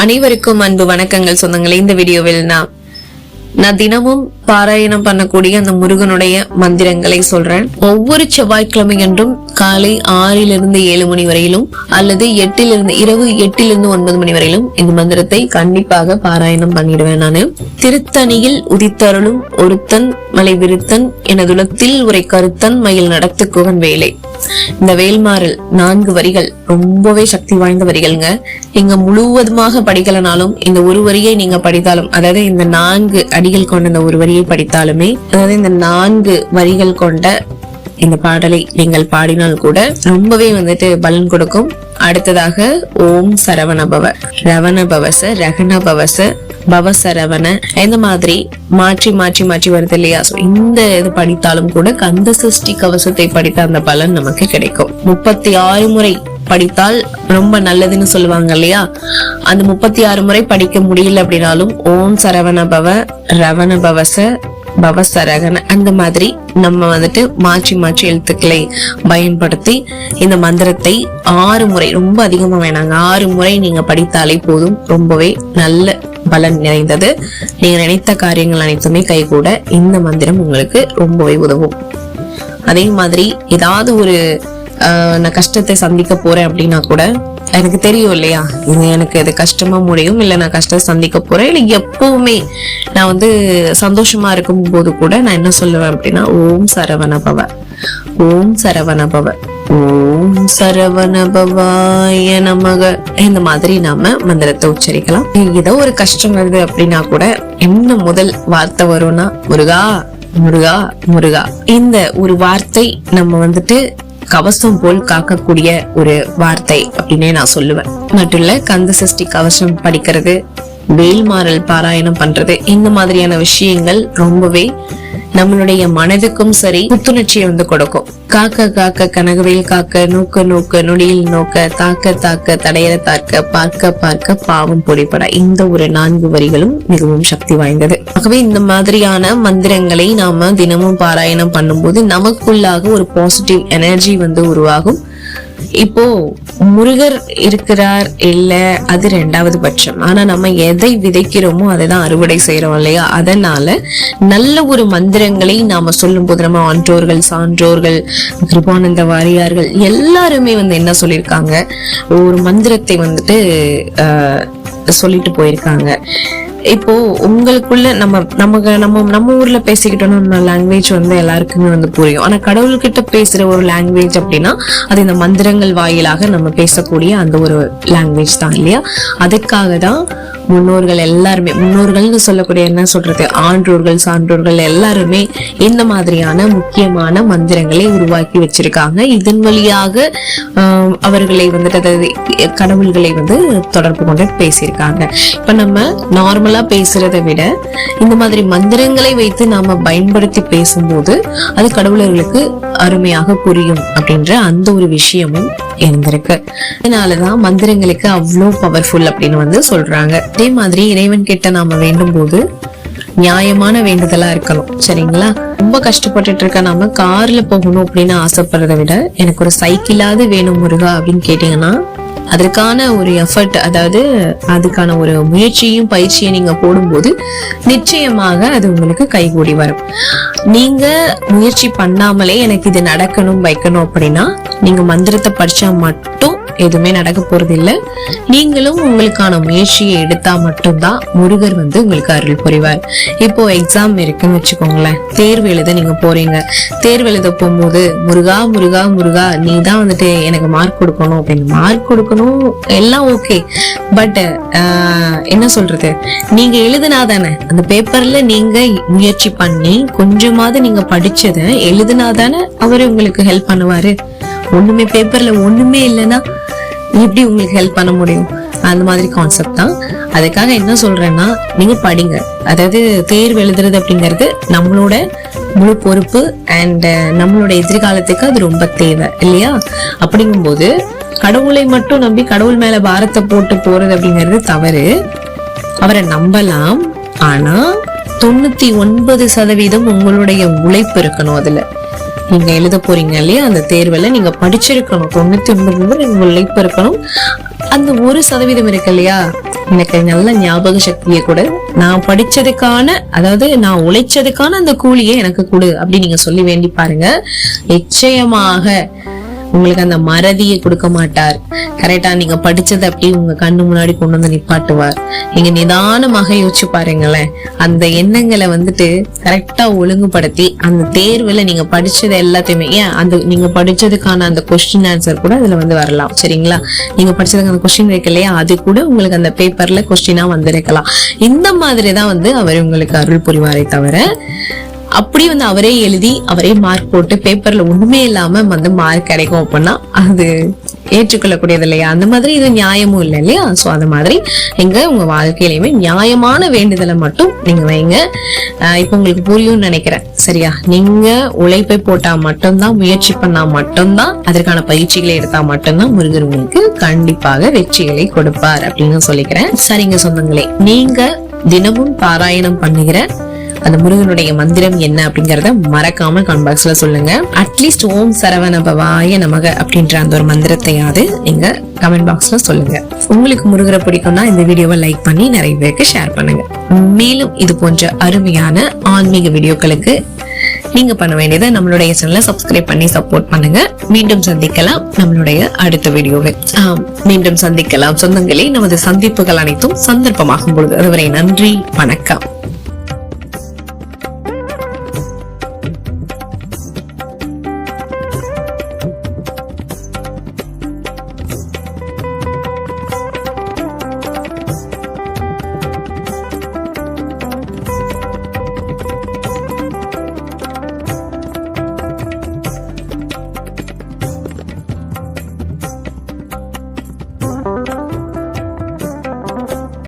அனைவருக்கும் அன்பு வணக்கங்கள். சொந்தங்களே இந்த வீடியோவில் நான் நான் தினமும் பாராயணம் பண்ணக்கூடிய அந்த முருகனுடைய மந்திரங்களை சொல்றேன். ஒவ்வொரு செவ்வாய்க்கிழமையன்றும் காலை ஆறிலிருந்து ஏழு மணி வரையிலும் அல்லது எட்டிலிருந்து இரவு எட்டிலிருந்து ஒன்பது மணி வரையிலும் இந்த மந்திரத்தை கண்டிப்பாக பாராயணம் பண்ணிடுவேன் நானு. திருத்தணியில் உதித்தருளும் ஒருத்தன் மலை விருத்தன் எனதுலத்தில் உரை கருத்தன் மயில் நடத்து குகன் வேலை. இந்த வேல்மாறல் நான்கு வரிகள் ரொம்பவே சக்தி வாய்ந்த வரிகள்ங்க. நீங்க முழுவதுமாக படிக்கலனாலும் இந்த ஒரு வரியை நீங்க படித்தாலும் அதாவது இந்த நான்கு அடிகள் கொண்ட இந்த ஒரு வரியை படித்தாலுமே அதாவது இந்த நான்கு வரிகள் கொண்ட இந்த பாடலை நீங்கள் பாடினால் கூட ரொம்பவே வந்துட்டு பலன் கொடுக்கும். அடுத்ததாக ஓம் சரவணபவ ரவணபவச ரகணபவச பவசரவண இந்த மாதிரி மாற்றி மாற்றி மாற்றி வருது இல்லையா? ஸோ இந்த இது படித்தாலும் கூட கந்த சஷ்டி கவசத்தை படித்த அந்த பலன் நமக்கு கிடைக்கும். முப்பத்தி ஆறு முறை படித்தால் ரொம்ப நல்லதுன்னு சொல்லுவாங்க இல்லையா? அந்த முப்பத்தி ஆறு முறை படிக்க முடியல அப்படின்னாலும் ஓம் சரவண பவ ரவண பவச பவசரகன அந்த மாதிரி நம்ம வந்துட்டு மாற்றி மாற்றி எழுத்துக்களை பயன்படுத்தி இந்த மந்திரத்தை ஆறு முறை ரொம்ப அதிகமாக வேணாங்க. ஆறு முறை நீங்க படித்தாலே போதும். ரொம்பவே நல்ல பலன் நிறைந்தது. நீங்கள் நினைத்த காரியங்கள் அனைத்துமே கைகூட இந்த மந்திரம் உங்களுக்கு ரொம்பவே உதவும். அதே மாதிரி ஏதாவது ஒரு ஆஹ், நான் கஷ்டத்தை சந்திக்க போறேன் அப்படின்னா கூட எனக்கு தெரியும் இல்லையா? இது எனக்கு இது கஷ்டமா முடியும் இல்லை நான் கஷ்டத்தை சந்திக்க போறேன் இல்லை எப்பவுமே நான் வந்து சந்தோஷமா இருக்கும் போது கூட நான் என்ன சொல்லுவேன் அப்படின்னா ஓம் சரவண பவ ஓம் சரவண பவ. ஓம் சரவணபவாய நமக. இந்த மாதிரி நாம மந்திரத்தை உச்சரிக்கலாம். ஏதோ ஒரு கஷ்டம் வருது அப்படின்னா கூட என்ன முதல் வார்த்தை வரும்னா முருகா முருகா முருகா. இந்த ஒரு வார்த்தை நம்ம வந்துட்டு கவசம் போல் காக்கக்கூடிய ஒரு வார்த்தை அப்படின்னே நான் சொல்லுவேன். மட்டும் இல்ல கந்த சஷ்டி கவசம் படிக்கிறது வேல்மாறல் பாராயணம் பண்றது இந்த மாதிரியான விஷயங்கள் ரொம்பவே நம்மளுடைய மனதுக்கும் சரி புத்துணர்ச்சியை வந்து கொடுக்கும். காக்க காக்க கனகவேல் காக்க நோக்க நோக்க நொடியில் நோக்க தாக்க தாக்க தடையற தாக்க பார்க்க பார்க்க பாவம் பொடிப்பட இந்த ஒரு நான்கு வரிகளும் மிகவும் சக்தி வாய்ந்தது. ஆகவே இந்த மாதிரியான மந்திரங்களை நாம தினமும் பாராயணம் பண்ணும்போது நமக்குள்ளாக ஒரு பாசிட்டிவ் எனர்ஜி வந்து உருவாகும். இப்போ முருகர் இருக்கிறார் இல்ல அது ரெண்டாவது பட்சம். ஆனா நம்ம எதை விதைக்கிறோமோ அதை தான் அறுவடை செய்யறோம் இல்லையா? அதனால நல்ல ஒரு மந்திரங்களை நாம சொல்லும் போது நம்ம ஆன்றோர்கள் சான்றோர்கள் கிருபானந்த வாரியார்கள் எல்லாருமே வந்து என்ன சொல்லியிருக்காங்க? ஒரு மந்திரத்தை வந்துட்டு சொல்லிட்டு போயிருக்காங்க. இப்போ உங்களுக்குள்ள நம்ம நமக்கு நம்ம நம்ம ஊர்ல பேசிக்கிட்டோம்னா நம்ம லாங்குவேஜ் வந்து எல்லாருக்குமே வந்து புரியும். ஆனா கடவுள்கிட்ட பேசுற ஒரு லாங்குவேஜ் அப்படின்னா அது இந்த மந்திரங்கள் வாயிலாக நம்ம பேசக்கூடிய அந்த ஒரு லாங்குவேஜ் தான் இல்லையா? அதுக்காக தான் முன்னோர்கள் எல்லாருமே முன்னோர்கள்னு சொல்லக்கூடிய என்ன சொல்றது? ஆன்றோர்கள் சான்றோர்கள் எல்லாருமே இந்த மாதிரியான முக்கியமான மந்திரங்களை உருவாக்கி வச்சிருக்காங்க. இதன் வழியாக ஆஹ், அவர்களை வந்துட்டு அதாவது கடவுள்களை வந்து தொடர்பு கொண்டு பேசியிருக்காங்க. இப்ப நம்ம நார்மலா பேசுறதை விட இந்த மாதிரி மந்திரங்களை வைத்து நாம பயன்படுத்தி பேசும்போது அது கடவுளர்களுக்கு அருமையாக புரியும் அப்படின்ற அந்த ஒரு விஷயமும் இருந்திருக்கு. அதனாலதான் மந்திரங்களுக்கு அவ்வளோ பவர்ஃபுல் அப்படின்னு வந்து சொல்றாங்க. அதே மாதிரி இறைவன் கிட்ட நாம வேண்டும் போது நியாயமான வேண்டுதலா இருக்கணும். சரிங்களா? ரொம்ப கஷ்டப்பட்டுட்டு இருக்க நாம கார்ல போகணும் அப்படின்னு ஆசைப்படுறதை விட எனக்கு ஒரு சைக்கிளாவது வேணும் முருகா அப்படின்னு கேட்டீங்கன்னா அதற்கான ஒரு எஃபர்ட் அதாவது அதுக்கான ஒரு முயற்சியும் பயிற்சியும் நீங்க போடும்போது நிச்சயமாக அது உங்களுக்கு கைகூடி வரும். நீங்க முயற்சி பண்ணாமலே எனக்கு இது நடக்கணும் வைக்கணும் அப்படின்னா நீங்க மந்திரத்தை படிச்சா மட்டும் எதுவுமே நடக்க போறது நீங்களும் உங்களுக்கான முயற்சியை எடுத்தா மட்டும்தான் முருகர் வந்து உங்களுக்கு அருள் புரிவார். இப்போ எக்ஸாம் இருக்குன்னு வச்சுக்கோங்களேன். தேர்வு எழுத நீங்க போறீங்க. தேர்வு எழுத போகும்போது முருகா முருகா முருகா நீ தான் வந்துட்டு எனக்கு மார்க் கொடுக்கணும். அப்படின்னு மார்க் கொடுக்கணும் எல்லாம் ஓகே பட் என்ன சொல்றது? நீங்க எழுதுனாதானே அந்த பேப்பர்ல நீங்க முயற்சி பண்ணி கொஞ்சமாவது நீங்க படிச்சதை எழுதுனாதானே அவரு உங்களுக்கு ஹெல்ப் பண்ணுவாரு. ஒண்ணுமே பேப்பர்ல ஒண்ணுமே இல்லைன்னா எப்படி உங்களுக்கு ஹெல்ப் பண்ண முடியும்? அந்த மாதிரி கான்செப்ட் தான். அதுக்காக என்ன சொல்றேன்னா நீங்க படிங்க. அதாவது தேர்வு எழுதுறது அப்படிங்கிறது நம்மளோட முழு பொறுப்பு அண்ட் நம்மளோட எதிர்காலத்துக்கு அது ரொம்ப தேவை இல்லையா? அப்படிங்கும்போது கடவுளை மட்டும் நம்பி கடவுள் மேல பாரத்தை போட்டு போறது அப்படிங்கிறது தவறு. அவரை நம்பலாம். ஆனா தொண்ணூத்தி ஒன்பது சதவீதம் உங்களுடைய உழைப்பு இருக்கணும் அதுல. நீங்கள் எழுத போறீங்க இல்லையா? அந்த தேர்வில் நீங்க படிச்சிருக்கணும். தொண்ணூத்தி ஒன்பது உங்க உழைப்பு இருக்கணும். அந்த ஒரு சதவீதம் இருக்கு இல்லையா? எனக்கு நல்ல ஞாபக சக்தியை கூட. நான் படிச்சதுக்கான அதாவது நான் உழைச்சதுக்கான அந்த கூலியை எனக்கு கொடு அப்படி நீங்க சொல்லி வேண்டி பாருங்க. நிச்சயமாக உங்களுக்கு அந்த மறதியை கொடுக்க மாட்டார். கரெக்டா நீங்க படிச்சதை அப்படியே உங்க கண்ணு முன்னாடி கொண்டு வந்து நிப்பாட்டுவார். நீங்க நிதானமாக யோசிச்சு பாருங்களேன். அந்த எண்ணங்களை வந்துட்டு கரெக்டா ஒழுங்குபடுத்தி அந்த தேர்வுல நீங்க படிச்சது எல்லாத்தையுமே ஏன் அந்த நீங்க படிச்சதுக்கான அந்த கொஸ்டின் ஆன்சர் கூட அதுல வந்து வரலாம். சரிங்களா? நீங்க படிச்சதுக்கான கொஸ்டின் இருக்கு இல்லையா? அது கூட உங்களுக்கு அந்த பேப்பர்ல கொஸ்டினா வந்திருக்கலாம். இந்த மாதிரி தான் வந்து அவர் உங்களுக்கு அருள் புரிவாரே தவிர அப்படி வந்து அவரே எழுதி அவரே மார்க் போட்டு பேப்பர்ல ஒண்ணுமே இல்லாம வந்து மார்க் கிடைக்கும் அப்படின்னா அது ஏற்றுக்கொள்ளக்கூடியது இல்லையா அந்த மாதிரி இது நியாயமும் இல்லை இல்லையா? சோ அந்த மாதிரி நீங்க உங்க வாழ்க்கையிலையுமே நியாயமான வேண்டுதலை மட்டும் நீங்க வைங்க. ஆஹ் உங்களுக்கு புரியும்னு நினைக்கிறேன். சரியா? நீங்க உழைப்பை போட்டா மட்டும்தான் முயற்சி பண்ணா மட்டும்தான் அதற்கான பயிற்சிகளை எடுத்தா மட்டும்தான் முருகர் உங்களுக்கு கண்டிப்பாக வெற்றிகளை கொடுப்பார் அப்படின்னு சொல்லிக்கிறேன். சரிங்க சொந்தங்களே நீங்க தினமும் பாராயணம் பண்ணுகிற அந்த முருகனுடைய மந்திரம் என்ன அப்படிங்கறத மறக்காம கமெண்ட் பாக்ஸ்ல சொல்லுங்க. அட்லீஸ்ட் ஓம் சரவண பவாய நமக அப்படின்ற அந்த ஒரு மந்திரத்தையாவது நீங்க கமெண்ட் பாக்ஸ்ல சொல்லுங்க. உங்களுக்கு முருகரை பிடிக்கும்னா இந்த வீடியோவை லைக் பண்ணி நிறைய பேருக்கு ஷேர் பண்ணுங்க. மேலும் இது போன்ற அருமையான ஆன்மீக வீடியோக்களுக்கு நீங்க பண்ண வேண்டியது நம்மளுடைய சேனலை சப்ஸ்கிரைப் பண்ணி சப்போர்ட் பண்ணுங்க. மீண்டும் சந்திக்கலாம் நம்மளுடைய அடுத்த வீடியோவை மீண்டும் சந்திக்கலாம். சொந்தங்களே நமது சந்திப்புகள் அனைத்தும் சந்தர்ப்பமாகும் பொழுது. அதுவரை நன்றி வணக்கம்.